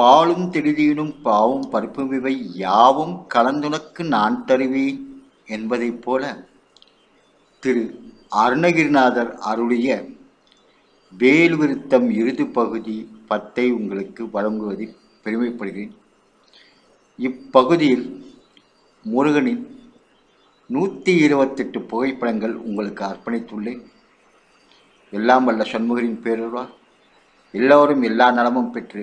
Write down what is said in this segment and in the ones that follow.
பாலும் தெளிதீனும் பாவும் பருப்பும் இவை யாவும் கலந்துனக்கு நான் தருவேன் என்பதைப் போல திரு அருணகிரிநாதர் அருளிய வேல் விருத்தம் இறுதி பகுதி பத்தை உங்களுக்கு வழங்குவதில் பெருமைப்படுகிறேன். இப்பகுதியில் முருகனின் நூற்றி இருபத்தெட்டு புகைப்படங்கள் உங்களுக்கு அர்ப்பணித்துள்ளேன். எல்லாம் வல்ல சண்முகரின் பேருள்ளார் எல்லோரும் எல்லா நலமும் பெற்று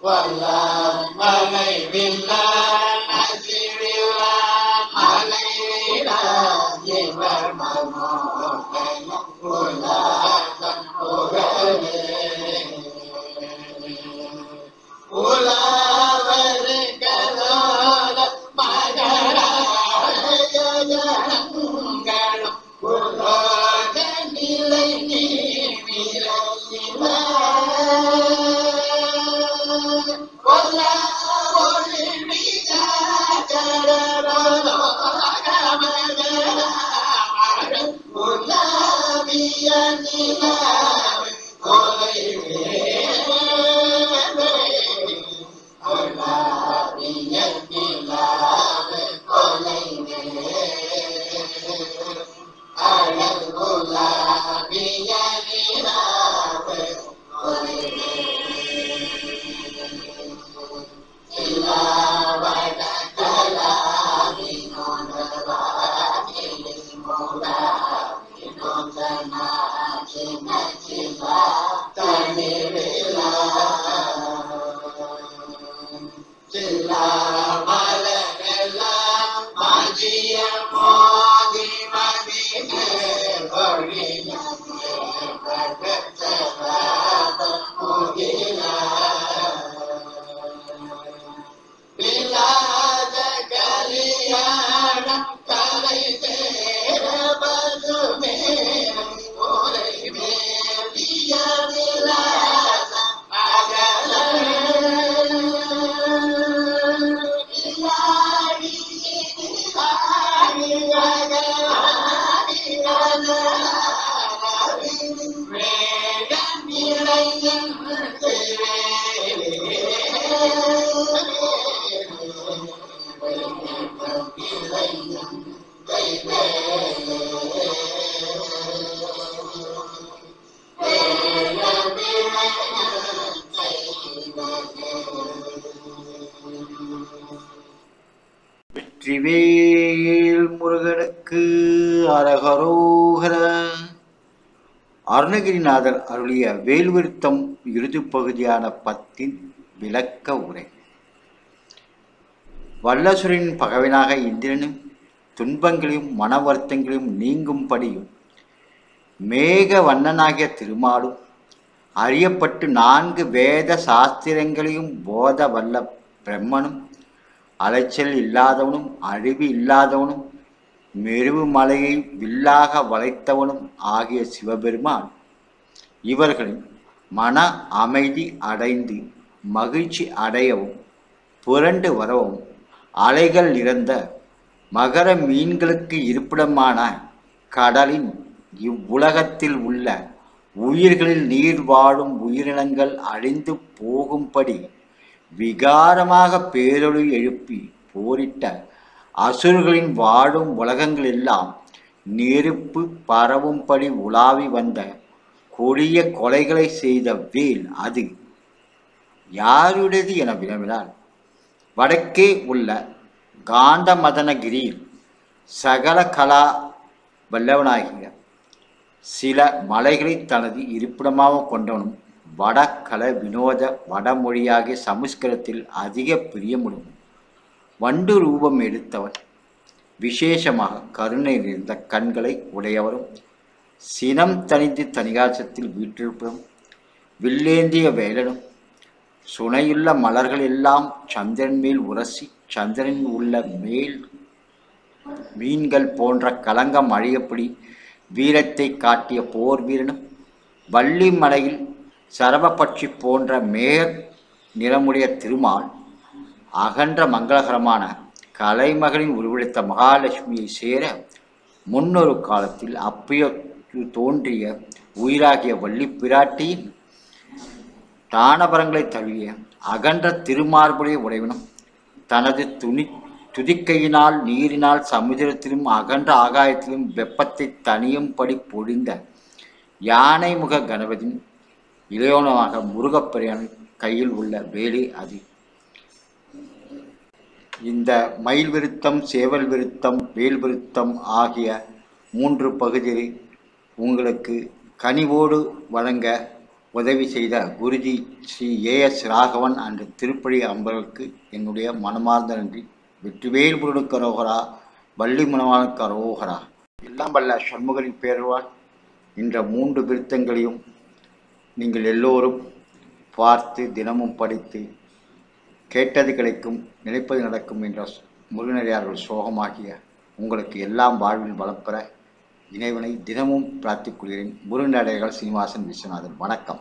Wala, mangai bimla, nasirilah. أبدا عرفنا بيدنا ชื่อป๊ Vetrivel முருகனுக்கு அரகரோகர. அருணகிரிநாதர் அருளிய வேல்விருத்தம் இறுதி பகுதியான பத்தின் விளக்க உரை. வல்லசுரின் பகவனாக இந்திரனும் துன்பங்களையும் மன வருத்தங்களையும் நீங்கும்படியும் மேக வண்ணனாகிய திருமாலும் அறியப்பட்டு நான்கு வேத சாஸ்திரங்களையும் போத வல்ல பிரம்மனும் அலைச்சல் இல்லாதவனும் அழிவு இல்லாதவனும் மெருவு மலையை வில்லாக வளைத்தவனும் ஆகிய சிவபெருமான். இவர்களின் மன அமைதி அடைந்து மகிழ்ச்சி அடையவும் புரண்டு வரவும் அலைகள் நிறைந்த மகர மீன்களுக்கு இருப்பிடமான கடலின் இவ்வுலகத்தில் உள்ள உயிர்களில் நீர் வாழும் உயிரினங்கள் அழிந்து போகும்படி விகாரமாக பேரொழி எழுப்பி போரிட்ட அசுர்களின் வாழும் உலகங்களெல்லாம் நெருப்பு பரவும்படி உலாவி வந்த கொடிய கொலைகளை செய்த வேல் அது. யாருடையது என வினவினால் வடக்கே உள்ள காந்தமதனகிரியில் சகல கலா வல்லவனாகிய சில மலைகளை தனது இருப்பிடமாக கொண்டவனும் வடக்கல வினோத வடமொழியாகிய சமஸ்கிருதத்தில் அதிக பிரியமுடும் வண்டு ரூபம் எடுத்தவன். விசேஷமாக கருணை நிறைந்த கண்களை உடையவரும் சினம் தனித்து தனிகாசத்தில் வீற்றிருப்பதும் வில்லேந்திய வேலனும் சுனையுள்ள மலர்கள் எல்லாம் சந்திரன் மேல் உரசி சந்திரனில் உள்ள மேல் மீன்கள் போன்ற கலங்கம் அழியப்படி வீரத்தை காட்டிய போர் வீரனும் வள்ளி மலையில் சரவபட்சி போன்ற மேக நிறமுடைய திருமால் அகன்ற மங்களகரமான கலைமகளின் உருவெடுத்த மகாலட்சுமியை சேர முன்னொரு காலத்தில் அப்பைய தோன்றிய உயிராகிய வள்ளி பிராட்டியின் தானபரங்களை தழுவிய அகன்ற திருமார்புடைய உடையவனும் தனது துணி துதிக்கையினால் நீரினால் சமுதிரத்திலும் அகன்ற ஆகாயத்திலும் வெப்பத்தை தனியும்படி பொழிந்த யானை முக கணபதியின் இளையோனமாக முருகப்பெரியான் கையில் உள்ள வேலி அது. இந்த மயில் விருத்தம் சேவல் விருத்தம் வேல் விருத்தம் ஆகிய மூன்று பகுதியை உங்களுக்கு கனிவோடு வழங்க உதவி செய்த குருஜி ஸ்ரீ ஏஎஸ் ராகவன் அன்று திருப்பழி அம்பலுக்கு என்னுடைய மனமார்ந்த நன்றி. வெற்றிவேல் முருகனுக்கு அரோகரா வள்ளி மணவானுக்கு அரோகரா. எல்லாம் வல்ல சண்முகரின் பேருவால் இந்த மூன்று விருத்தங்களையும் நீங்கள் எல்லோரும் பார்த்து தினமும் படித்து கேட்டது கிடைக்கும் நினைப்பது நடக்கும் என்ற முருகனடியார்கள் சோகமாகிய உங்களுக்கு எல்லாம் வாழ்வில் வளப்பெற இறைவனை தினமும் பிரார்த்திக்கொள்கிறேன். முருகனடியார்கள் சீனிவாசன் விஸ்வநாதன். வணக்கம்.